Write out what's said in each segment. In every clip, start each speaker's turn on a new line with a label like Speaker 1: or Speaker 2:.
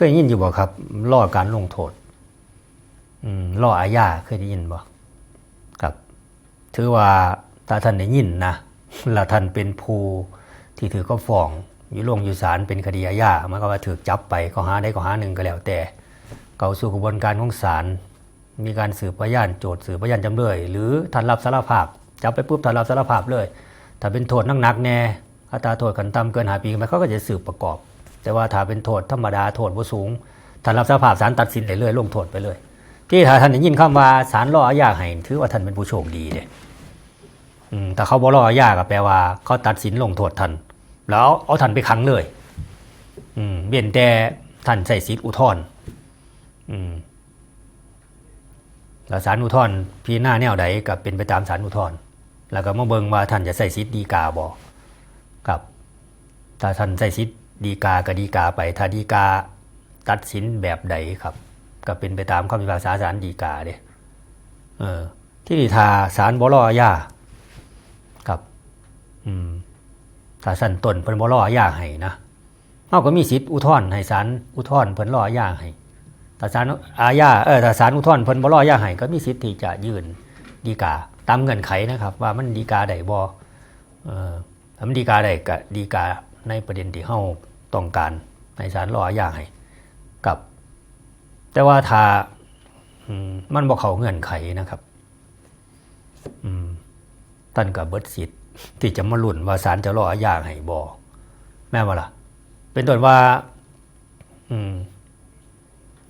Speaker 1: เคยยินอยู่บ่ครับล่อการลงโทษอืมล่ออาญาเคยได้ยินบ่ครับ ถือว่าถ้าท่านได้ยินนะแล้วท่านเป็นผู้ที่ถือก็ฟ้องอยู่ลงอยู่ศาลเป็นคดีอาญามันก็ว่าถือจับไปข้อหาใดข้อหาหนึ่งก็แล้วแต่ เก่าสู่กระบวนการของศาลมีการสืบพยานโจทย์สืบพยานจำเลย หรือท่านรับสารภาพจับไปปุ๊บท่านรับสารภาพเลย ถ้าเป็นโทษหนักๆแน่อัตราโทษกันต่ำเกินหาปีมันเขาก็จะสืบประกอบ แต่ว่าถ้าเป็นโทษธรรมดาโทษบ่สูงท่านรับสภาพศาลตัดสินได้เลยลงโทษไปเลย ที่ถ้าท่านได้ยินคำว่าศาลรออาญาให้ถือว่าท่านเป็นผู้โชคดีเด้อืมแต่เขาบ่รออาญาก็แปลว่าเขาตัดสินลงโทษท่านแล้วเอาท่านไปขังเลยอืมเบียนแต่ท่านใส่สิทธิอุทธรณ์อืมแล้วศาลอุทธรณ์พิจารณาแนวใดก็เป็นไปตามศาลอุทธรณ์แล้วก็มาเบิงว่าท่านจะใส่สิทธิฎีกาบ่ครับ ถ้าท่านใส่สิทธิ ฎีกาก็ฎีกาไปถ้าฎีกาตัดสินแบบใดครับ ก็เป็นไปตามคำพิพากษาศาลฎีกาเด้เออที่นี่ถ้าศาลบ่รออาญาครับอืมถ้าสั้นต้นเพิ่นบ่รออาญาให้นะเฮาก็มีสิทธิ์อุทธรณ์ให้ศาลอุทธรณ์เพิ่นรออาญาให้ถ้าศาลอาญาเออถ้าศาลอุทธรณ์เพิ่นบ่รออาญาให้ก็มีสิทธิ์ที่จะยื่นฎีกาตามเงื่อนไขนะครับ ว่ามันฎีกาได้บ่เออถ้ามันฎีกาได้ก็ฎีกาในประเด็นที่เฮา ต้องการในศาลรออาญาให้กับ แต่ว่าถ้ามันบ่เขาเงื่อนไขนะครับท่านก็เบิดสิทธิ์ที่จะมาลุ่นว่าศาลจะรออาญาให้บอแม่ว่าล่ะ เป็นต้นว่า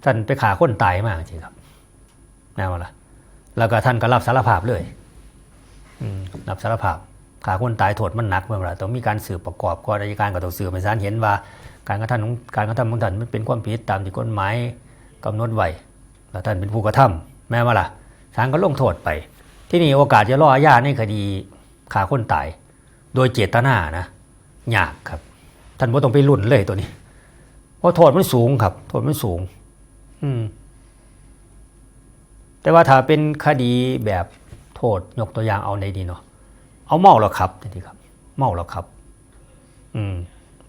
Speaker 1: ท่านไปขาคนตายมากจริงครับแม่ว่าล่ะ แล้วก็ท่านก็รับสารภาพเลยรับสารภาพ ขาคนตายโทษมันหนักเมื่อไหร่ต้องมีการสืบประกอบก่อนอัยการก็ต้องสืบให้ศาลเห็นว่า การกระทำของการกระทำของท่านมันเป็นความผิดตามที่กฎหมายกำหนดไว้แล้วท่านเป็นผู้กระทำแม้ว่าล่ะศาลก็ลงโทษไป ที่นี่โอกาสจะรออาญาในคดีฆ่าคนตาย โดยเจตนานะยากครับ ท่านบ่ต้องไปรุ่นเลยตัวนี้ เพราะโทษมันสูงครับ โทษมันสูง อืม แต่ว่าถ้าเป็นคดีแบบโทษยกตัวอย่างเอาในดีเนาะ เอาเมาแล้วครับนี่ครับ เมาแล้วครับ อืม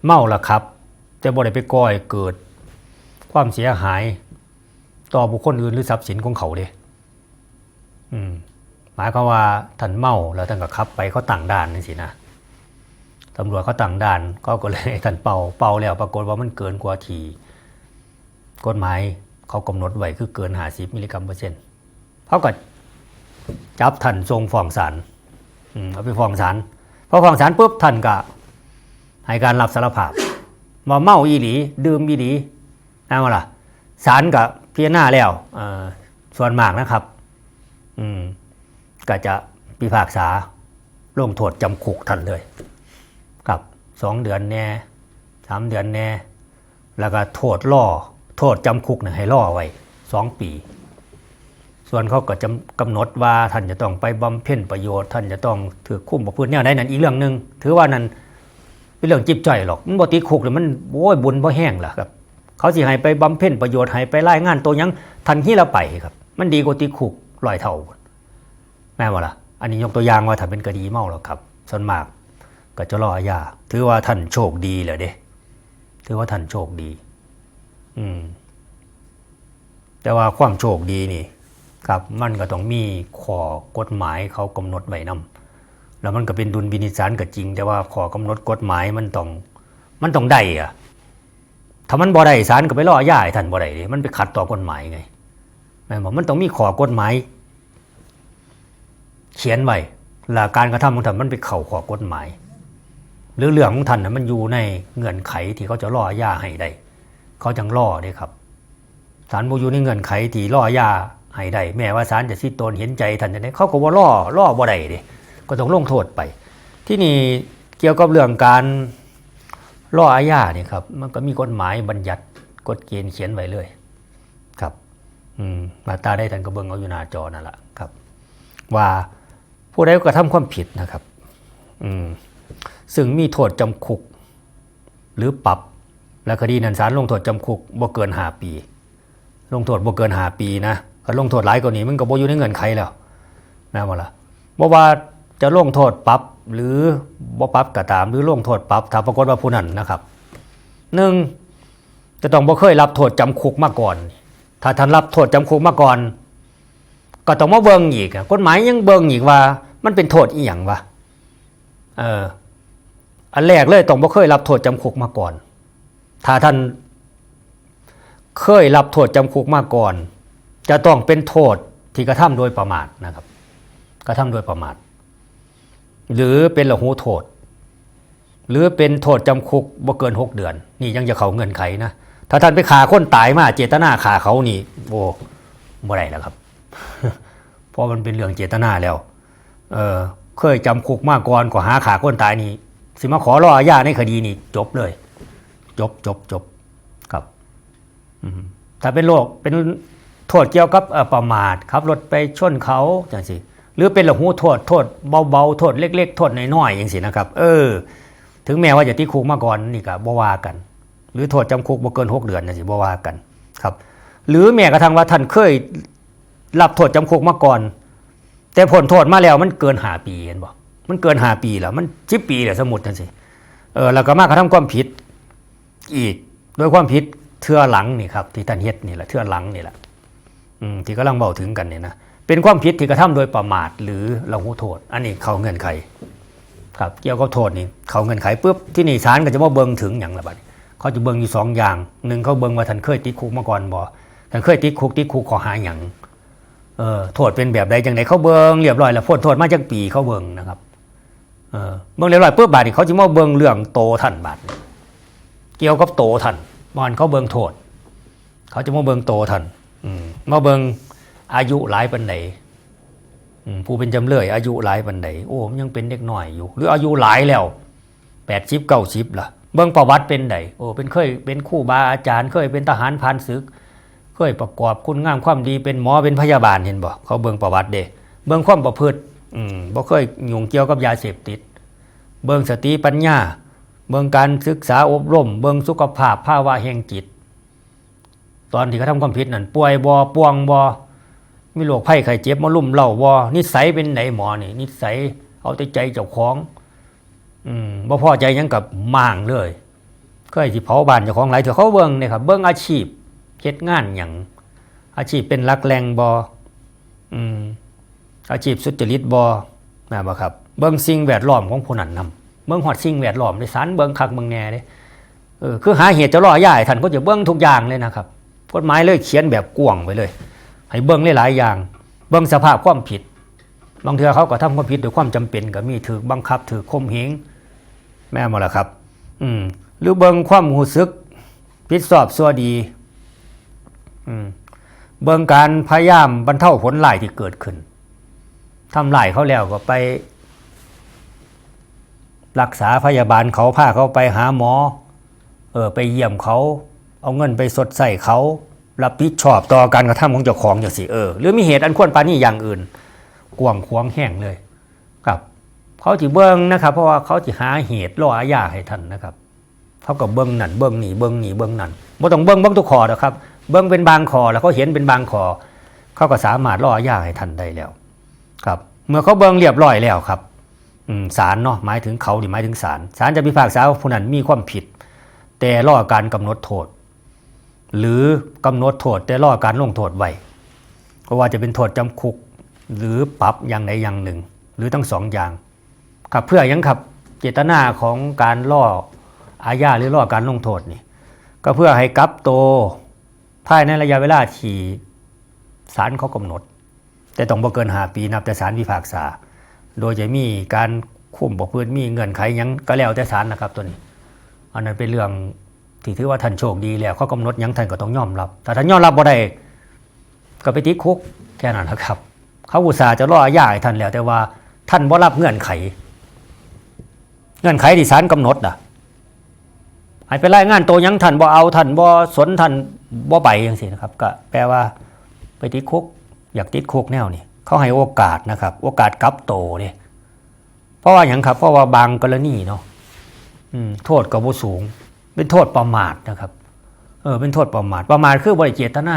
Speaker 1: เมาแล้วครับ แต่บ่ได้ไปก่อยเกิด ความเสียหาย ต่อบุคคลอื่นหรือทรัพย์สินของเขาเด้อืม หมายความว่าท่านเมาแล้วท่านก็ขับ ไปเขาต่างด่านนี่สินะตำรวจเขาต่างด่านเขาก็เลยท่านเป่าเป่าแล้วปรากฏว่ามันเกินกว่าทีกฎหมายเขากำหนดไว้คือเกินหาสิบมิลลิกรัมเปอร์เซ็นต์เขาก็จับท่านทรงฟ้องศาล เอาไปฟ้องศาลพอฟ้องศาลปุ๊บท่านก็ให้การรับสารภาพว่าเมาอีหลี ดื่มอีหลีนะว่าล่ะศาลกับพิจารณาแล้วส่วนมากนะครับ อืมก็จะพิพากษาลงโทษจำคุกทันเลยกับสองเดือนแน่สามเดือนแน่ แล้วก็โทษล่อ โทษจำคุกเนี่ยให้ล่อไว้สองปี ส่วนเขาก็จะกำหนดว่าท่านจะต้องไปบำเพ็ญประโยชน์ท่านจะต้องถือคุ้มประพฤติแนวใดนั้นอีกเรื่องหนึ่งถือว่านั้นเป็นเรื่องจิบจ่อยหรอกมันบติคุกเลยมันโอ้ยบุญบ่แห้งล่ะครับ เขาสิให้ไปบำเพ็ญประโยชน์ให้ไปรายงานตัวยังทันที่เราไปครับ มันดีกว่าติคุกลอยเท่าแม่บ่ล่ะ อันนี้ยกตัวอย่างว่าถ้าเป็นคดีเมาแล้วครับส่วนมากก็จะรออาญาถือว่าท่านโชคดีเลยเด้ถือว่าท่านโชคดี อืม แต่ว่าความโชคดีนี่ ครับมันก็ต้องมีข้อกฎหมายเขากำหนดไว้นํแล้วมันก็เป็นดุลพินิจาลก็จริง แต่ว่าข้อกำหนดกฎหมายมันต้องมันต้องได้อะถ้ามันบ่ได้ศาลก็ไปรออาญาให้ท่านบ่ได้เด้มันไปขัดต่อกฎหมายไงแม่นบ่มันต้องมีข้อกฎหมาย เขียนไว้หลักการกระทำของท่านมันไปเข่าข้อกฎหมาย หรือเรื่องของท่านนะมันอยู่ในเงื่อนไขที่เขาจะล่ออาญาให้ได้ เขาจังล่อเด้ครับศาลบ่อยู่ในเงื่อนไขที่ล่ออาญา ให้ได้แม้ว่าศาลจะสิตนเห็นใจท่านจะได้เขาก็บ่าล่อล่อบ่ได้เด้ก็ต้องลงโทษไป ที่นี่เกี่ยวกับเรื่องการล่ออาญาเนี่ยครับ มันก็มีกฎหมายบัญญัติกฎเกณฑ์เขียนไว้เลย ครับอืมมาตาได้ท่านก็เบิ่งเอาอยู่หน้าจอนั่นแหละครับ ว่าผู้ใดกระทำความผิดนะครับ อืมซึ่งมีโทษจำคุก หรือปรับและคดีนั้นศาลลงโทษจำคุกบ่เกินห้าปี ลงโทษบ่เกินห้าปีนะ ถ้าลงโทษหลายกว่านี้มันก็บ่อยู่ในเงื่อนไขแล้วแม่นบ่ล่ะบ่ว่าจะลงโทษปรับหรือบ่ปรับก็ตาม หรือลงโทษปรับถ้าปรากฏว่าผู้นั้นนะครับหนึ่งจะต้องบ่เคยรับโทษจำคุกมาก่อน ถ้าท่านรับโทษจำคุกมาก่อน ก็ต้องมาเบิ่งอีกกฎหมายยังเบิ่งอีกว่า มันเป็นโทษอีหยังวะเอออันแรกเลยต้องบ่เคยรับโทษจำคุกมาก่อน ถ้าท่านเคยรับโทษจำคุกมาก่อน จะต้องเป็นโทษที่กระทำโดยประมาทนะครับ กระทำโดยประมาท หรือเป็นละหูโทษ หรือเป็นโทษจำคุกบ่เกินหกเดือน นี่ยังจะเขาเงินไขนะถ้าท่านไปฆ่าคนตายมา เจตนาฆ่าเขานี่โอ้บ่ได้แล้วครับ เพราะมันเป็นเรื่องเจตนาแล้ว เออเคยจำคุกมาก่อนก็หาฆ่าคนตายนี่สิมาขอรออาญาในคดีนี่จบเลย จบจบจบครับถ้าเป็นโรคเป็น โทษเกี่ยวกับประมาทขับรถไปชนเขาจังสิหรือเป็นละหูโทษโทษเบาๆโทษเล็ก ๆ โทษน้อยๆอย่างสินะครับ เออ ถึงแม้ว่าจะติดคุกมาก่อนนี่ก็บ่ว่ากัน หรือโทษจำคุกบ่เกินหกเดือนนะสิบ่ว่ากันครับ หรือแม้กระทั่งว่าท่านเคยรับโทษจำคุกมาก่อน แต่ผลโทษมาแล้วมันเกินหาปีเห็นบ่มันเกินหาปีแล้วมันสิบปีแล้วสมมุติจังสิเออแล้วก็มากระทำความผิดอีกโดยความผิดเทื่อหลังนี่ครับที่ท่านเฮ็ดนี่แหละเทื่อหลังนี่แหละ ที่กำลังเบาถึงกันเนี่ยนะเป็นความผิดที่กระทำโดยประมาทหรือละหูโทษ อันนี้เขาเงื่อนไขครับเกี่ยวกับโทษนี่เขาเงินไขปุ๊บที่นี่ศาลก็จะมาเบิงถึงอย่างละบัดเขาจะเบิงอยู่สองอย่างหนึ่งเขาเบิงว่าท่านเคยติดคุกมาก่อนบ่ท่านเคยติดคุกติดคุกขอหาอย่างเออโทษเป็นแบบใดจังไดเขาเบิงเรียบร้อยแล้วพ้นโทษมาจากปีเขาเบิงนะครับเออเบิงเรียบร้อยปุ๊บบาดนี้เขาจะมาเบิงเรื่องโตท่านบาดนี้เกี่ยวกับโตท่านบอนเขาเบิงโทษ เขาจะมาเบิงโตท่าน มาเบิงอายุหลายปันใดอืมผู้เป็นจำเลยอายุหลายปันใดโอ้มันยังเป็นเด็กหน้อยอยู่ หรืออายุหลายแล้วแปดสิบเก้าสิบล่ะเบิ่งประวัติเป็นใดโอ้เป็นเคยเป็นคู่บาอาจารย์ เคยเป็นทหารผ่านศึก เคยประกอบคุณงามความดีเป็นหมอเป็นพยาบาลเห็นบ่เขาเบิ่งประวัติเด้เบิ่งความประพฤติอืมบ่เคยยุ่งเกี่ยวกับยาเสพติด เบิ่งสติปัญญา เบิ่งการศึกษาอบรม เบิ่งสุขภาพภาวะแห่งจิต ตอนที่เขาทำความผิดนั่นป่วยบ่ป่วงบ่มีโรคไข้ไข้เจ็บมาลุ่มเล่าว่านิสัยเป็นไหนหมอนี่นิสัยเอาแต่ใจเจ้าของ อืมบ่พอใจยังกับม่างเลยก็ไอ้ที่เผาบ้านเจ้าของหลายเถอะเขาเบิ่งเนี่ยครับเบิ่งอาชีพเฮ็ดงานหยังอาชีพเป็นหลักแรงบ่อืมอาชีพสุจริตบ่นะบ่ครับ เบิ่งสิ่งแวดล้อมของผู้นั้นนำเบิ่งฮอดสิ่งแวดล้อมในสารเบิ่งคักเบิ่งแหน่เด้เออคือหาเหตุจะล่อย้ายท่านก็จะเบิ่งทุกอย่างเลยนะครับ กฎหมายเลยเขียนแบบกว้างไปเลย ให้เบิ้งหลายๆอย่าง เบิ้งสภาพความผิดบางเทือเขาก็ทำความผิดด้วยความจำเป็นก็มีถือบังคับถือข่มเหงแม่นบ่ล่ะครับ อืมหรือเบิ้งความหูซึกผิดสอบสัวดี อืมเบิ้งการพยายามบรรเทาผลหลายที่เกิดขึ้นทำลายเขาแล้วก็ไป รักษาพยาบาลเขาพาเขาไปหาหมอ เออไปเยี่ยมเขา เอาเงินไปสดใส่เขารับผิดชอบต่อการกระทำของเจ้าของอย่างสิเออหรือมีเหตุอันควรปานนี้อย่างอื่นกวางควางแห้งเลยครับเขาจิเบิ้งนะครับ เพราะว่าเขาจะหาเหตุล่ออาญาให้ท่านนะครับเขาก็เบิ้งนั่นเบิ้งนี่เบิ้งนี่เบิ้งนั่นบ่ต้องเบิ้งเบิ้งทุกคอนะครับ เบิ้งเป็นบางคอแล้วเขาเห็นเป็นบางคอเขาก็สามารถล่ออาญาให้ท่านได้แล้ว ครับ เมื่อเขาเบิ้งเรียบร้อยแล้วครับศาลเนาะหมายถึงเขาหรือหมายถึงศาลศาลจะพิพากษาว่าผู้นั้นมีความผิด แต่ล่อการกำหนดโทษ หรือกำหนดโทษแต่รอการลงโทษไว้เพราะว่าจะเป็นโทษจำคุก หรือปรับอย่างใดอย่างหนึ่ง หรือทั้งสองอย่างครับเพื่อยังครับเจตนาของการล่ออาญาหรือล่อการลงโทษนี่ก็เพื่อให้กลับโตภายในระยะเวลาที่ศาลเขากำหนด แต่ต้องบ่เกินหาปีนับแต่ศาลพิพากษา โดยจะมีการคุ้มประพฤติมีเงื่อนไขยังก็แล้วแต่ศาลนะครับตัวนี้ อันนั้นเป็นเรื่อง ที่ถือว่าท่านโชคดีแล้วเขากำหนดยังท่านก็ต้องยอมรับ แต่ท่านยอมรับบ่ได้ก็ไปติดคุกแค่นั้นนะครับ เขาอุตส่าห์จะรออาญาให้ท่านแล้ว แต่ว่าท่านบ่รับเงื่อนไข เงื่อนไขที่ศาลกำหนดอะให้ไปรายงานโตยังท่านบ่เอาท่านบ่สนท่านบ่ไปจังซี่นะครับ ก็แปลว่าไปติดคุก อยากติดคุกแนวนี่เขาให้โอกาสนะครับ โอกาสกลับโตเนี่ยเพราะว่าหยังครับ เพราะว่าบางกรณีเนาะโทษก็บ่สูง เป็นโทษประมาทนะครับเออเป็นโทษประมาทประมาทคือบริเจตนา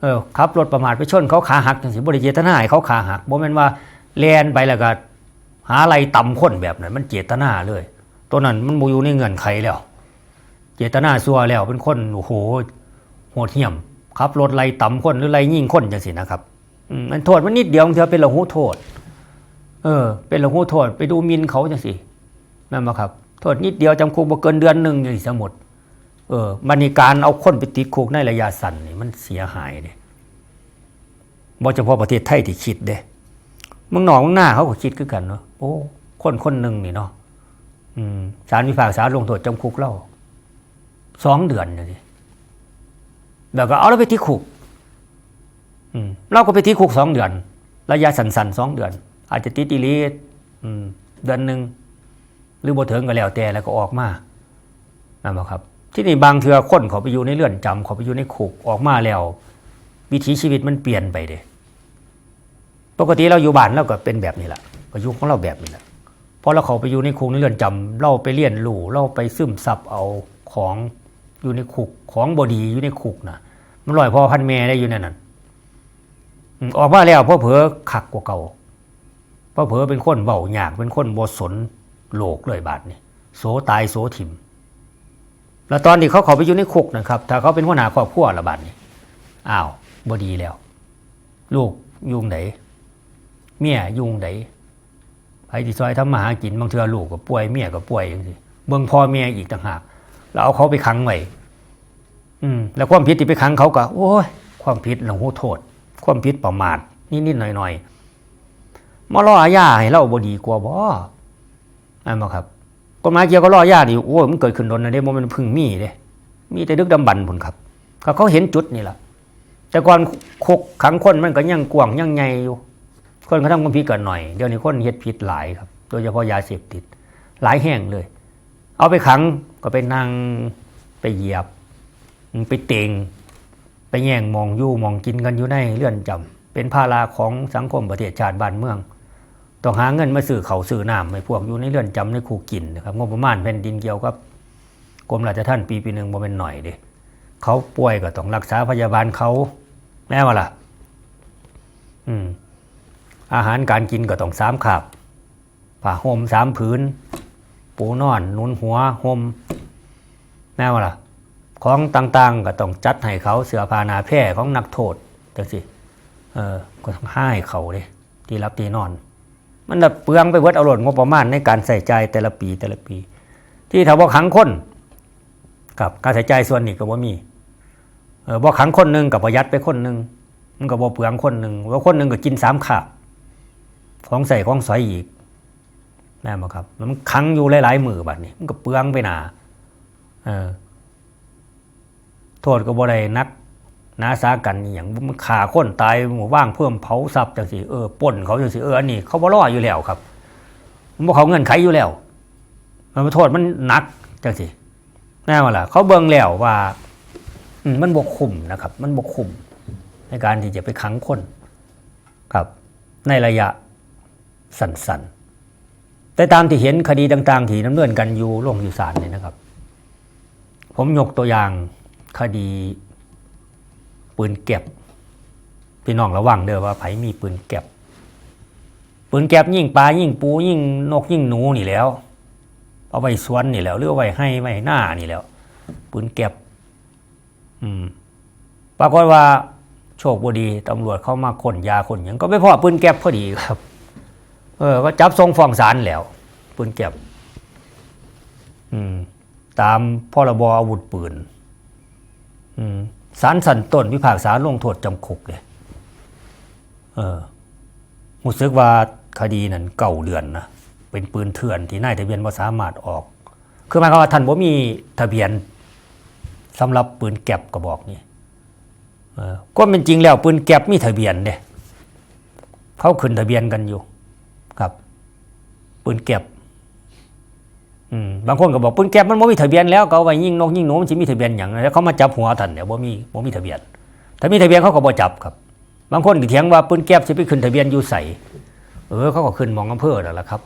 Speaker 1: เออขับรถประมาทไปชนเขาขาหักจังสิบริเจตนาให้เขาขาหักบ่แม่นว่าแลนไปแล้วก็หาอะไรต่ำคนแบบนั้นมันเจตนาเลย ตัวนั้นมันบ่อยู่ในเงื่อนไขแล้ว เจตนาซัวแล้วเป็นคนโอ้โหโหดเหี้ยมขับรถไล่ต่ำคนหรือไล่ยิงคนจังสินะครับมันโทษมันนิดเดียวเธอเป็นละหูโทษ เออ เป็นละหูโทษ ไปดูมินเขาจังสินั่นมาครับ โทษนิดเดียวจำคุกบ่เกินเดือนหนึ่งอย่างสิสมดเออมันในการเอาคนไปติดคุกในระยะสั้นนี่มันเสียหายเด้บ่เฉพาะประเทศไทยที่คิดเด้มึงหนองมืองหน้าเขาก็คิดคือกันเนาะโอ้คนคนหนึ่งนี่เนาะอืมศาลพิพากษาลงโทษจำคุกเล่าสองเดือนนะดิแล้วก็เอาเราไปที่คุกอืมเราก็ไปที่คุกสองเดือน ระยะสั้นๆสองเดือน อาจจะติดอีลีอืมเดือนหนึ่ง รือบ่ถึงก็แล้วแต่แล้วก็ออกมานั่นแหละครับ ที่นี่บางเทือคนเขาไปอยู่ในเรือนจำเขาไปอยู่ในคุกออกมาแล้ว วิถีชีวิตมันเปลี่ยนไปเด้ปกติเราอยู่บ้านเราก็เป็นแบบนี้แหละก็อยู่ของเราแบบนี้แหละพอเราเขาไปอยู่ในคุกในเรือนจำเราไปเรียนรู้เราไปซึมซับเอาของอยู่ในคุกของบอดีอยู่ในคุกนะมันลอยพอพันแม่ได้อยู่ในนั้นอืมออกมาแล้วพ่อเผอขักกว่าเก่าพ่อเผอเป็นคนเบาหยากเป็นคนบสน โลกเลยบาดนี่โสตายโสถิม แล้วตอนที่เขาเขาไปอยู่ในคุกนะครับ ถ้าเขาเป็นหัวหน้าครอบครัวระบาดนี่อ้าวบดีแล้ว ลูกยุงไหนเมียยุงไหนไอ้ที่ซอยทำมาหากินบางเทือลูกก็ป่วยเมียก็ป่วยอย่างนี้เบิ่งพ่อเมียอีกต่างหากแล้วเอาเขาไปขังไว้อืม แล้วความผิดที่ไปขังเขาก็ โอ้ย ความผิดหลวงหูโทษ ความผิดประมาทนิดๆหน่อยๆมาล่ออาญาให้เราบดีกว่าบ่ อันบ่ครับกฎหมายเกี่ยวกับล่อญาตินี่โอ้มันเกิดขึ้นโดนนะเด้บ่มันพึ่งมีเด้มีแต่ดึกดำบรรพ์ครับก็เขาเห็นจุดนี่แหละแต่ก่อนคุกขังคนมันก็ยังกว้างยังใหญ่อยู่คนเขาทำความผิดกันหน่อยเดี๋ยวนี้คนเฮ็ดผิดหลายครับ โดยเฉพาะยาเสพติด หลายแห่งเลย เอาไปขังก็ไปนั่งไปเหยียบ ไปเตงไปแย่งมองอยู่มองกินกันอยู่ในเรือนจำเป็นภาระของสังคมประเทศชาติบ้านเมือง ต้องหาเงินมาซื้อเขาซื้อน้ำให้พวกอยู่ในเรือนจำในคูกินนะครับงบประมาณแผ่นดินเกี่ยวกับกรมราชทัณฑ์ปีปีหนึ่งบ่เป็นหน่อยเด้เขาป่วยก็ต้องรักษาพยาบาลเขาแม่ว่าล่ะ อืม อาหารการกินก็ต้องสามขาบผ้าห่มสามผืน ปูนอนนุนหัวห่มแม่ว่าล่ะ ของต่างๆ ก็ต้องจัดให้เขาเสื้อผ้าหนาแพร่ของนักโทษจังสิเออก็ต้องให้เขาเลยที่รับที่นอน มันแบบเปลืองไปเวิดเอาหลดงบประมาณในการใส่ใจแต่ละปีแต่ละปี ที่ถ้าบ่ขังคนกับการใส่ใจส่วนนี้ก็บ่มีเออบ่ขังคนหนึ่งกับประหยัดไปคนหนึ่งมันก็บ่เปลืองคนหนึ่งว่าคนหนึ่งก็กินสามขาบของใส่ของสอยอีกแม่นบ่ครับแล้วมันขังอยู่หลายๆมือบัดนี้ มันก็เปลืองไปหนาเออโทษก็บ่ได้นัก นาสากันอย่างมันฆ่าคนตายหมู่ว่างเพิ่มเผาทรัพย์จังสิเออปล้นเขาจังสิเอออันนี้เขาบ่รออยู่แล้วครับมันบ่เขาเงินไขอยู่แล้วมันโทษมันหนักจังสิแน่ว่าล่ะ เขาเบิ่งแล้วว่ามมันบกคุมนะครับ มันบกคุม ในการที่จะไปขังคนครับ ในระยะสั้นๆแต่ตามที่เห็นคดีต่าง ๆ ที่ดำเนินกันอยู่โรงอยู่ศาลเนี่ยนะครับ ผมยกตัวอย่างคดี ปืนเก็บ พี่น้องระวังเด้อว่าไผมีปืนเก็บ ปืนแก็บยิ่งปลายิ่งปูยิ่งนกยิ่งหนูนี่แล้ว เอาไว้สวนนี่แล้วหรือเอาไว้ให้ไว้หน้านี่แล้ว ปืนเก็บ อืมปรากฏว่าโชคบดีตำรวจเข้ามาขนยาขนยังก็ไม่พอปืนแก็บพอดีครับ เออ ก็จับทรงฟ้องศาลแล้ว ปืนเก็บอืมตามพรบอาวุธปืน อืม ศาลสันต้นพิพากษาลงโทษจำคุกเลยเออรู้สึกว่าคดีนั้นเก่าเดือนนะเป็นปืนเถื่อนที่นายทะเบียนบ่สามารถออก คือหมายความว่าท่านบ่มีทะเบียนสำหรับปืนแก็บกระบอกนี้เออก็เป็นจริงแล้วปืนแก็บมีทะเบียนเด้เขาขึ้นทะเบียนกันอยู่ครับปืนแก็บ บางคนก็บอกปืนแก๊ปมันบ่มีทะเบียนแล้วก็เอาไว้ยิงนกยิงหนูมันสิมีทะเบียนหยังแล้วเขามาจับหัวท่านเนี่ยบ่มีบ่มีทะเบียน ถ้ามีทะเบียนเขาก็บ่จับครับ บางคนก็เถียงว่าปืนแก๊ปสิไปขึ้นทะเบียนอยู่ใสเออเขาก็ขึ้นมองอำเภอนั่นแหละครับ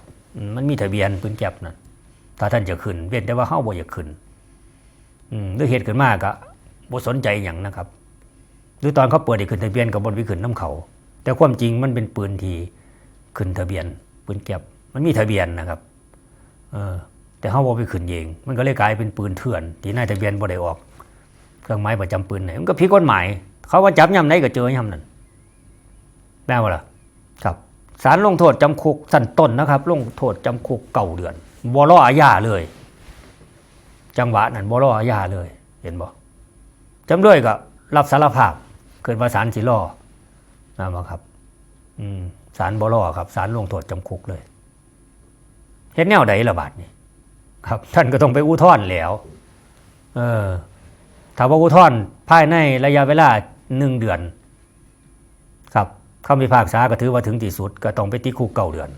Speaker 1: มันมีทะเบียนปืนแก๊ปนั่นถ้าท่านจะขึ้นเว้นแต่ว่าเฮาบ่อยากขึ้นอืมหรือเหตุเกิดมากก็บ่สนใจหยังนะครับ หรือตอนเขาเปิดให้ขึ้นทะเบียนก็บ่ไปขึ้นน้ำเขา แต่ความจริงมันเป็นปืนที่ขึ้นทะเบียนปืนแก๊ปมันมีทะเบียนนะครับ เออ แต่เฮาบ่ไปขึ้นเอง มันก็เลยกลายเป็นปืนเถื่อนที่นายทะเบียนบ่ได้ออก เครื่องหมายประจำปืนไหนมันก็ผิดกฎหมาย เขาว่าจับยามไหนก็เจอยามนั้นแม่นบ่ล่ะครับศาลลงโทษจำคุกสั้นต้นนะครับ ลงโทษจำคุกเก่าเดือนบ่รออาญาเลย จังหวะนั้นบ่รออาญาเลย เห็นบ่จำเลยก็รับสารภาพเกิดว่าศาลสิรอนะบ่ครับอืมศาลบ่รอครับศาลลงโทษจำคุกเลยเฮ็ดแนวใดละบาดนี่ ครับ ท่านก็ต้องไปอุทธรณ์แล้วเออถ้าว่าอุทธรณ์ภายในระยะเวลาหนึ่งเดือน ครับคำพิพากษาก็ถือว่าถึงที่สุด ก็ต้องไปติดคุกเก่าเดือน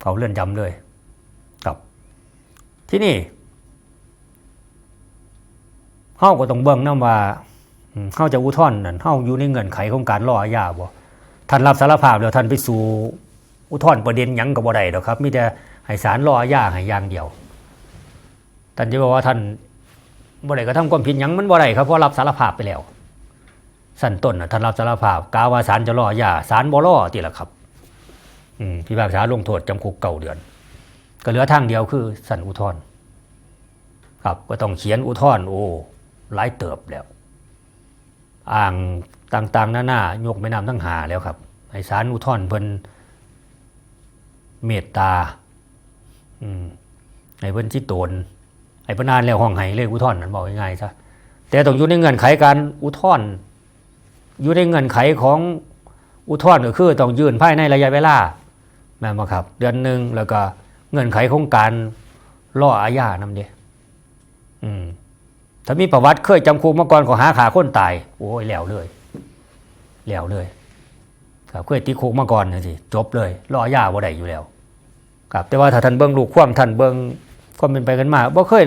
Speaker 1: เขาเลื่อนจำเลย ครับ ที่นี่เฮาก็ต้องเบิ่งนํว่าเฮาจะอุทธรณ์นั่นเฮาอยู่ในเงื่อนไขของการรออาญาบ่ท่านรับสารภาพแล้วท่านไปสู่อุทธรณ์ประเด็นหยังก็บ่ได้ดอกครับ มีแต่ ให้ศาลรออาญาให้อย่างเดียวท่านจะบอกว่าท่านบ่ได้กระทำความผิดยังมันบ่ได้ครับเพราะรับสารภาพไปแล้ว สั้นต้นน่ะท่านรับสารภาพกล่าวว่าศาลจะรออาญาศาลบ่รอติละครับอืพิพากษาลงโทษจำคุกเก่าเดือน ก็เหลือทางเดียวคือสันอุทธรณ์ครับก็ต้องเขียนอุทธรณ์โอ้หลายเติบแล้วอ่างต่างๆหน้าหน้ายกไม่นำทั้งหาแล้วครับให้ศาลอุทธรณ์เพิ่นเมตตา อืมให้เพิ่นที่ตนให้เพิ่นอ่านแล้วห้องไห้เลขอุทธรณ์นั่นบอกง่ายๆซะแต่ต้องอยู่ในเงื่อนไขการอุทธรณ์อยู่ในเงื่อนไขของอุทธรณ์ก็คือต้องยื่นภายในระยะเวลาแม่นบ่ครับ เดือนหนึ่งแล้วก็เงื่อนไขของการล่ออาญานำเด้อืมถ้ามีประวัติเคยจำคุกมาก่อนก็หาขาคนตาย โอ้ยแล้วเลยแล้วเลย ครับเคยติดคุกมาก่อนนะสิจบเลยล่ออาญาบ่ได้อยู่แล้ว ครับแต่ว่าถ้าท่านเบิ่งลูกความท่านเบิ่งความเป็นไปกันมาบ่เคย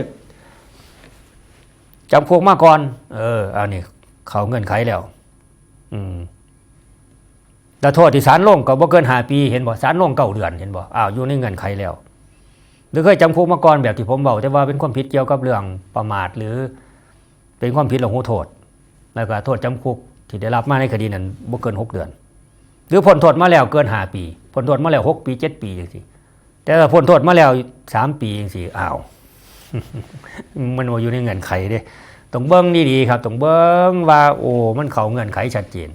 Speaker 1: จำคุกมาก่อน เอออันนี้เขาเงื่อนไขแล้ว อืมแต่โทษที่ศาลลงก็บ่เกินห้าปีเห็นบ่ศาลลงเก้าเดือนเห็นบ่อ้าวอยู่ในเงื่อนไขแล้วหรือเคยจำคุกมาก่อนแบบที่ผมบอกแต่ว่าเป็นความผิดเกี่ยวกับเรื่องประมาทหรือ เป็นความผิดหลงหูโทษ แล้วก็โทษจำคุกที่ได้รับมาในคดีนั้นบ่เกินหกเดือน หรือพ้นโทษมาแล้วเกินห้าปีพ้นโทษมาแล้วหกปีเจ็ดปีจังซี่ แต่ถ้าพ้นโทษมาแล้วสามปีจังซี่อ้าว มันว่าอยู่ในเงื่อนไขเด้ต้องเบิ้งดีๆครับต้องเบิ้งว่าโอ้มันเขาเงื่อนไขชัดเจน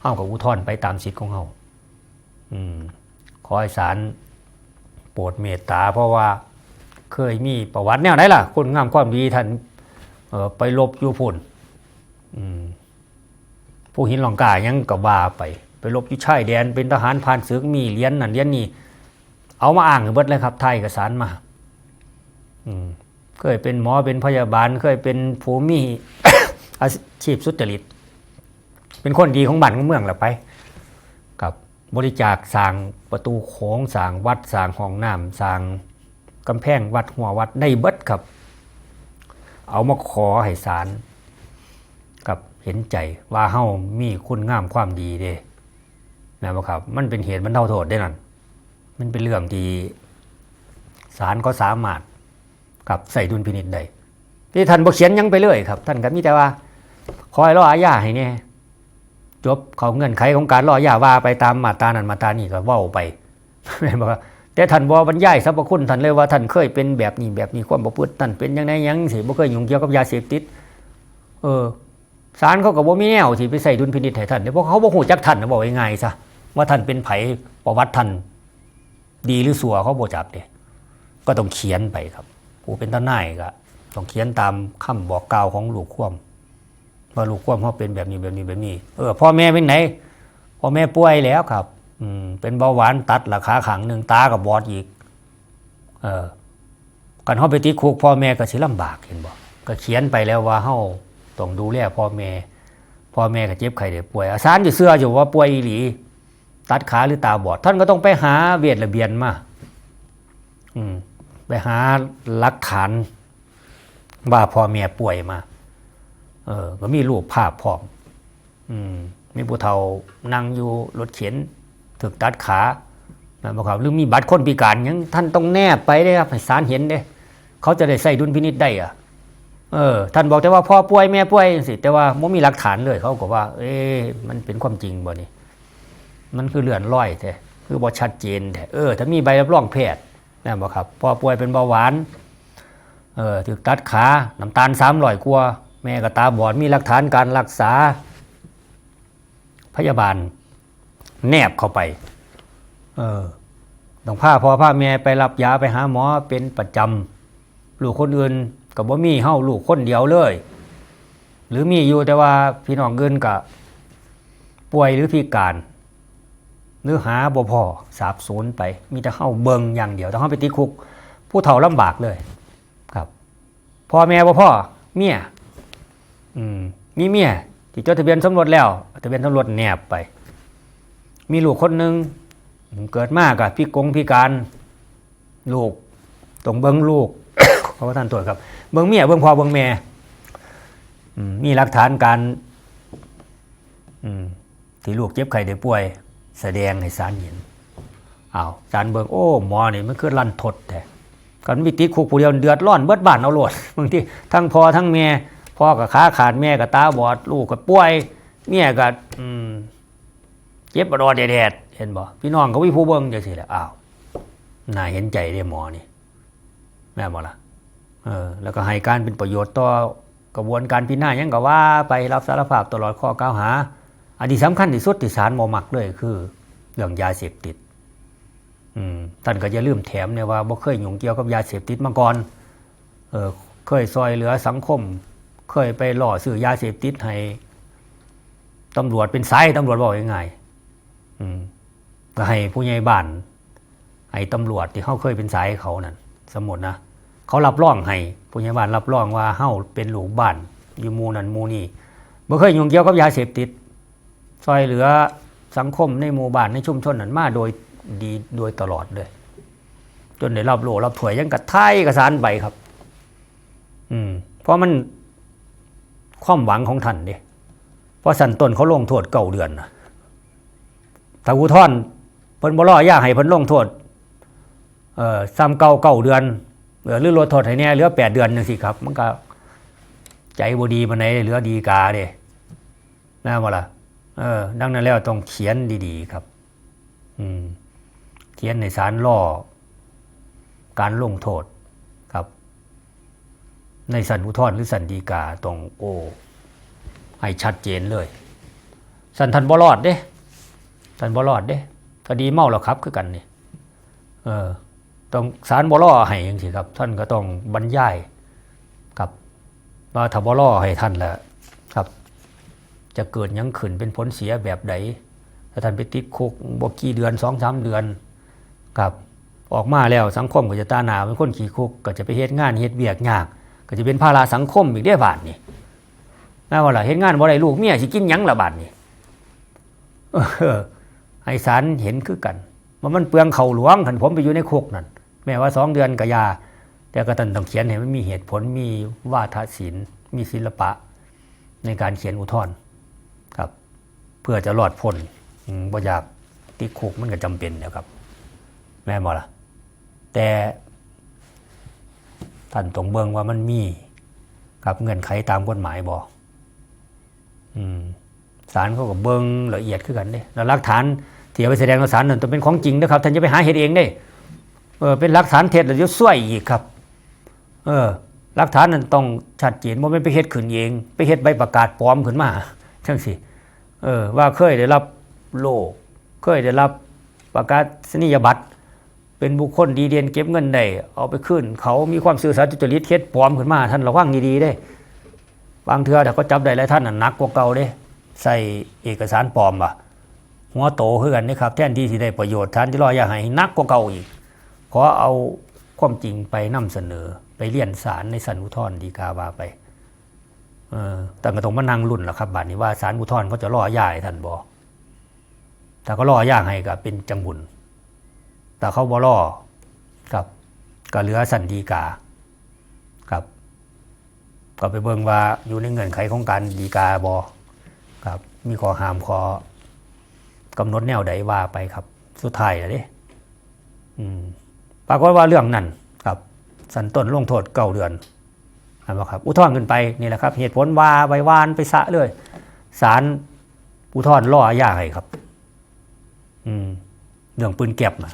Speaker 1: เฮากับอุทธรณ์ไปตามสิทธิ์ของเฮาอืมขอให้ศาลโปรดเมตตาเพราะว่าเคยมีประวัติแนวไหนล่ะ คนงามความดีท่านออไปลบอยู่พุ่นผู้หินหลองกายังกับว่าไป ไปลบอยู่ชายแดนเป็นทหารผ่านศึกมีเหรียญนั่นเหรียญนี่ เอามาอ้างให้เบิดเลยครับไทยเอกสารมาอืเคยเป็นหมอเป็นพยาบาล เคยเป็นผู้มีอาชีพสุจริต เป็นคนดีของบ้านของเมืองแหละไป กับบริจาคสร้างประตูโค้งสร้างวัดสร้างห้องน้ำสร้างกำแพงวัดหัววัดได้เบิดครับ เอามาขอให้ศาลกับเห็นใจว่าเฮามีคุณงามความดีเด้นะครับ มันเป็นเหตุบรรเทาโทษได้นั่น มันเป็นเรื่องที่ศาลก็สามารถกับใส่ดุลพินิจได้ที่ท่านบ่เขียนยังไปเลยครับ ท่านก็มีแต่ว่า คอยรออาญาให้แน่จบเขาเงื่อนไขของการล่อย่าว่าไปตามมาตานั้นมาตานี้ก็เว้าไปแม่นบอกว่าแต่ท่านบ่บรรยายสรรพคุณท่านเลยว่าท่านเคยเป็นแบบนี้แบบนี้ความประพฤติท่านเป็นยังไงยังสิบ่เคยยุ่งเกี่ยวกับยาเสพติด เออศาลเขาก็บ่มีแนวที่ไปใส่ดุลพินิจให้ท่านเดี๋ยเพราะเขาบ่ฮู้จักท่านนะบอกง่ายๆซะว่าท่านเป็นไผประวัติท่าน ดีหรือสัวเขาบ่จักเด้ก็ต้องเขียนไปครับผู้เป็นทนายก็ต้องเขียนตามคำบอกกล่าวของลูกควมว่าลูกควมเขาเป็นแบบนี้แบบนี้แบบนี้ เออพ่อแม่เป็นไหนพ่อแม่ป่วยแล้วครับ อืมเป็นเบาหวานตัดราคาขังหนึ่งตากับบอดอีก เออกันเขาไปติดคุกพ่อแม่ก็สิลำบากเห็นบ่ก็เขียนไปแล้วว่าเฮาต้องดูแลพ่อแม่พ่อแม่ก็เจ็บไข้ได้ป่วยอาสารอยู่เสื้ออยู่ว่าป่วยอีหลี ตัดขาหรือตาบอด ท่านก็ต้องไปหาเวียดระเบียนมาไปหาหลักฐานว่าพ่อแม่ป่วยมา เออ ก็มีรูปภาพพร้อมมีผู้เฒ่านั่งอยู่รถเข็นถึกตัดขาบอกครับหรือมีบัตรคนพิการยังท่านต้องแนบไปได้ครับให้ศาลเห็นเด้เขาจะได้ใส่ดุลพินิจได้อะเออ ท่านบอกแต่ว่าพ่อป่วยแม่ป่วยสิแต่ว่าไม่มีหลักฐานเลยเขาก็ว่า เอ๊ะมันเป็นความจริงบ่นี่ มันคือเลื่อนลอยแท้คือบ่ชัดเจนแท้เออ ถ้ามีใบรับรองแพทย์แน่นบ่ครับพอป่วยเป็นเบาหวานเออถูกตัดขาน้ำตาลสามร้อยกว่าแม่ก็ตาบอดมีหลักฐานการรักษา พยาบาล แนบเข้าไป เออต้องพาพ่อพาแม่ไปรับยาไปหาหมอเป็นประจำลูกคนอื่นกับบ่มีเฮาลูกคนเดียวเลย หรือมีอยู่แต่ว่าพี่น้องเงินกับป่วยหรือพิการ หรือหาบ่พอสาบสูญไปมีแต่เฮาเบิงอย่างเดียวแต่เฮาไปติดคุก ผู้เฒ่าลำบากเลยครับพ่อแม่บ่พ่อเมียอืมมีเมียที่จดทะเบียนสมรสแล้วทะเบียนสมรสแนบไป มีลูกคนหนึ่งเกิดมากอะพี่กงพี่การลูกต้องเบิ้งลูกเพราะว่าท่านตรวจครับ เบิ้งเมียเบิ้งพ่อเบิ้งแม่มีหลักฐานการที่ลูกเจ็บไข้ได้ป่วย แสดงให้ศาลเห็นอ้าวศาลเบิ้งโอ้หมอนี่มันคือลั่นทดแท้กันมีติดคุกผู้เดียวเดือดร้อนเบิดบ้านเอาโหลดบางทีทั้งพ่อทั้งแม่พ่อกับขาขาดแม่กับตาบอดลูกกับป่วยเมียกับเจ็บปรอดแดดเห็นบ่พี่น้องเขาวิผู้เบิงจังซี่แหละอ้าวน่าเห็นใจเด้หมอนี่ แม่นบ่ล่ะเออ แล้วก็ให้การเป็นประโยชน์ต่อกระบวนการพิจารณายังก็ว่า ไปรับสารภาพตลอดข้อกล่าวหา อันที่สำคัญที่สุดที่ศาลบ่มักเลยคือเรื่องยาเสพติดอืมท่านก็อย่าลืมแถมเนี่ยว่าบ่เคยยุ่งเกี่ยวกับยาเสพติดมาก่อนเออเคยซอยเหลือสังคม เคยไปหล่อซื้อยาเสพติดให้ตำรวจเป็นไซตำรวจบอกยังไงก็ให้ผู้ใหญ่บ้านให้ตำรวจที่เขาเคยเป็นสายเขานั่นสมมตินะเขารับรองให้ผู้ใหญ่บ้านรับรองว่าเฮาเป็นหลูกบ้านอยู่มูนั้นมูนี้บ่เคยยุ่งเกี่ยวกับยาเสพติด ซอยเหลือสังคมในหมู่บ้านในชุมชนนั้นมาโดยดีโดยตลอดเลย จนได้รับโลรับถวยยังกระไทยกระสานใบครับ อืม เพราะมันความหวังของท่านเด้เพราะสันตนเขาลงโทษเก่าเดือนนะถ้าอุทธรณ์เพิ่นบ่รอยากให้เพิ่นลงโทษเอ่อซ้ำเก่าเก่าเดือนเออหรือลดโทษให้แน่เหลือแปดเดือนจังซี่ครับ มันก็ใจบ่ดีปานใดเหลือดีกาเด้แม่นบ่ล่ะ เออดังนั้นแล้วต้องเขียนดีๆ ครับอืมเขียนในศาลล่อ การลงโทษครับ ในสันอุทธรหรือสันดีกาต้องโอ้ให้ชัดเจนเลย สันทันบ่รอดเด้ท่านบ่รอดเด้คดีเมาแล้วครับคือกันนี่เออต้องสารบ่รอให้จังซี่ครับ ท่านก็ต้องบรรยายครับว่าถ้าบ่รอให้ท่านแล้ว จะเกิดยังขึ้นเป็นผลเสียแบบใดถ้าท่านไปติดคุกบ่กี่เดือน2-3เดือนครับออกมาแล้วสังคมก็จะตาหนาเป็นคนขี้คุก ก็จะไปเฮ็ดงานเฮ็ดเวียกยาก ก็จะเป็นภาระสังคมอีกเด้บาดนี่แม่ว่าล่ะเฮ็ดงานบ่ได้ลูกเมียสิกินยังละบาดนี่เอสารเห็นคือกันว่ามันเปลืองเข่าหลวงขันผมไปอยู่ในคุกนั่นแม้ว่าสองเดือนก็ยา แต่ก็ต้องต้องเขียนให้มันมีเหตุผลมีวาทศิลป์มีศิลปะ ในการเขียนอุทธรณ์ เพื่อจะรอดพ้นบ่อยากติดคุกมันก็จำเป็นนะครับ แม่นบ่ล่ะ แต่ท่านต้องเบิงว่ามันมีกับเงื่อนไขตามกฎหมายบอืมศาลเขาก็เบิงละเอียดขึ้นกันเด้แล้วหลักฐานที่เอาไปแสดงต่อศาลนั่นต้องเป็นของจริงนะครับท่านจะไปหาเห็ดเองได้เออเป็นหลักฐานเท็จแล้วจะซวยอีกครับ เออหลักฐานนั้นต้องชัดเจนว่าไม่ไปเฮ็ดขึ้นเอง ไปเฮ็ดใบประกาศปลอมขึ้นมาจังสิ เออว่าเคยได้รับโลเคยได้รับประกาศนียบัตร เป็นบุคคลดีเด่นเก็บเงินได้เอาไปขึ้น เขามีความซื่อสัตย์จริตเฮ็ดปลอมขึ้นมา ท่านระวังดีๆได้ บางเทื่อถ้าเขาจับได้แล้วท่านน่ะหนักกว่าเก่าเด้ ใส่เอกสารปลอมว่ะหัวโตคือกันนะครับแทนที่สิได้ประโยชน์ท่านที่รออย่าให้นักกว่าเก่าอีกขอเอาความจริงไปนำเสนอไปเลี่ยนสารในสันอุทธรดีกาวาไป แต่ก็ต้องมานั่งรุ่นแหละครับบัดนี้ว่าสารอุทธรณ์เขาจะรอย่าให้ท่านบอถ้าก็รอย่าให้ก็เป็นจังบุญแต่เขาบ่รอครับก็เหลือสันดีกาครับ ก็ไปเบิ่งว่าอยู่ในเงื่อนไขของการดีกาบอครับ มีข้อห้ามข้อกำหนดแนวใดว่าไปครับ สุดท้ายแล้วเด้อืมปรากฏว่าเรื่องนั้นครับ สันต้นลงโทษเก้าเดือน นไหมครับอุทธรณ์ขึ้นไปนี่แหละครับเหตุผลว่าไว้วานไปสะเลยศาลอุทธรณ์ล่ออาญาให้ครับ อืมเรื่องปืนเก็บนะ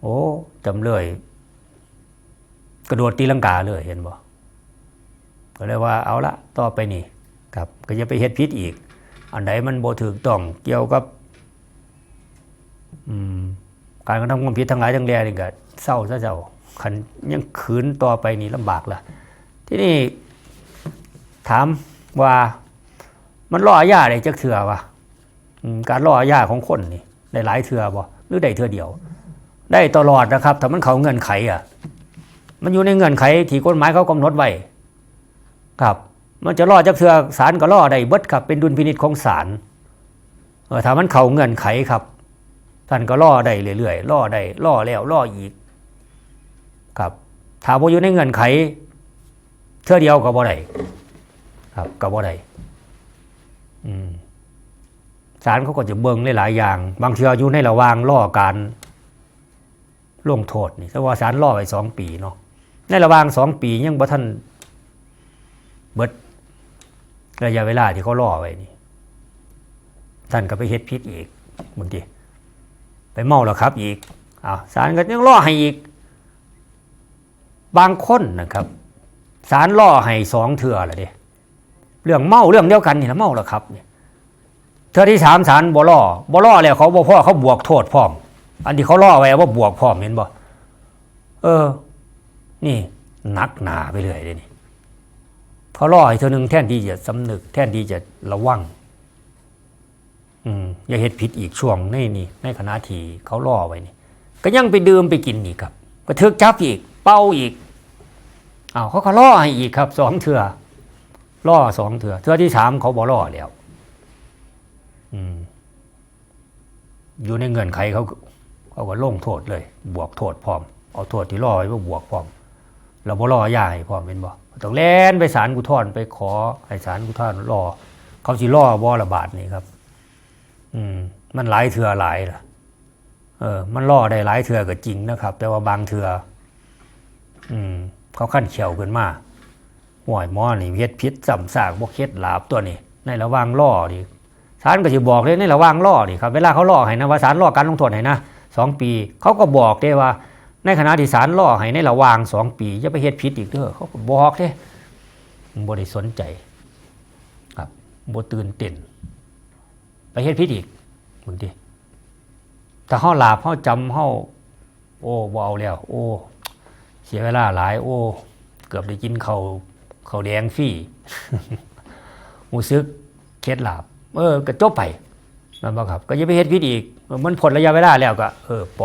Speaker 1: โอ้จำเลย กระโดดตีลังกาเลยเห็นบ่ก็เลยว่าเอาละต่อไปนี่ครับ ก็จะไปเฮ็ดพิษอีก อันใดมันโบถูกต้องเกี่ยวกับการกระทำความผิดทั้งหลายทั้งแหล่นี่ก็เศร้าซะเจ้า คันยังขืนต่อไปนี่ลำบากล่ะที่นี่ถามว่ามันล่ออาญาได้จักเถื่อวะการล่ออาญาของคนนี่ได้หลายเถื่อบ่หรือได้เถื่อเดียว ได้ตลอดนะครับถ้ามันเขาเงื่อนไขอะ มันอยู่ในเงื่อนไขที่กฎหมายเขากำหนดไว้ครับ มันจะล่อจักเถื่อศาลก็ล่อได้เบิดครับ เป็นดุลพินิจของศาลเออถ้ามันเขาเงื่อนไขครับท่านก็ล่อได้เรื่อยๆล่อได้ล่อแล้วล่ออีก ครับถ้าบ่อยู่ในเงื่อนไข เท่อเดียวก็บ่ได้ครับก็บ่ได้ศาลเขาก็จะเบิ่งหลายอย่าง บางเทื่ออยู่ในระหว่างล่อการลงโทษนี่แต่ว่าศาลล่อไปสองปีเนาะในระหว่างสองปียังบ่ทันเบิดระยะเวลาที่เขาล่อไว้นี่ ท่านก็ไปเฮ็ดผิดอีกบางทีไปเมาแล้วครับอีกอ้าวศาลก็ยังล่อให้อีก บางคนนะครับศาลล่อให้สองเถื่อละเด้เรื่องเมาเรื่องเดียวกันนี่ละเมาแล้วครับเนี่ยเถื่อที่สามศาลบ่ล่อบ่ล่อแล้วเขาบ่พ่อเขาบวกโทษพร้อม อันที่เขาล่อไว้ว่าบวกพร้อมเห็นบ่เออ นี่นักหนาไปเรื่อยเลยนี่เขาล่อให้เธอหนึ่งแท่นที่จะสำนึก แท่นที่จะระวังอืมอย่าเฮ็ดผิดอีกช่วงในนี่ในคณะที่เขาล่อไว้นี่ ก็ยังไปดื่มไปกินอีกครับ ก็ทึกจับอีก เป้าอีกอ้าวเขาก็ล่อให้อีกครับสองเถื่อล่อสองเถื่อเถื่อที่สามเขาบอกล่อแล้วอืมอยู่ในเงื่อนไขเขาเขาก็ลงโทษเลย บวกโทษพร้อม เอาโทษที่ล่อไว้ว่าบวกพร้อมเราบ่ล่อย่าให้พร้อมเป็นบ่ต้องแล่นไปศาลกุทธรณ์ไปขอให้ศาลกุทธรณ์รอเขาสิล่อบ่ระบาดนี่ครับ อืม มันหลายเถื่อหลายล่ะ เออ มันล่อได้หลายเถื่อก็จริงนะครับ แต่ว่าบางเถื่อ อืมเขาขั้นเขียวขึ้นมาห่วยมอนี่เฮ็ดพิษสัมสากบ่เฮ็ดลาบตัวนี้ในระว่างล่อนี่ศาลก็สิบอกเลยในระว่างล่อนี่ครับเวลาเขาล่อให้นะว่าศาลล่อการลงโทษให้นะสองปี เขาก็บอกได้ว่า ในขณะที่ศาลล่อให้ในระว่างสองปีอย่าไปเฮ็ดผิดอีกเด้อเขาก็บอกเด้บ่ได้สนใจ ครับบ่ตื่นเต้นไปเฮ็ดผิดอีกบางทีถ้าเฮาหลาบเฮาจำเฮาโอ้บ่เอาแล้ว โอ้ สียเวลาหลายโอ้ เกือบได้กินเขาเขาแดงฟรีหูซึกเคล็ดลาบเออก็จบไปนั่นบ่ครับ ก็ยังไปเฮ็ดผิดอีก มันผลระยะเวลาแล้วก็เออป่อ